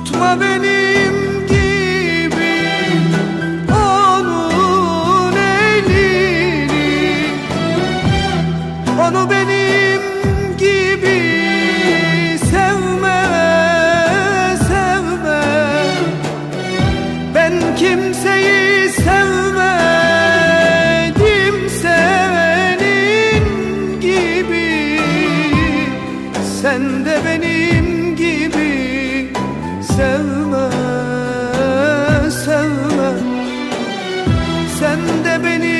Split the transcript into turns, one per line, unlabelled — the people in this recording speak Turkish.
Unutma benim gibi onun elini. Onu benim gibi sevme sevme. Ben kimseyi sevmedim senin gibi. Sen de benim gibi. Sen de beni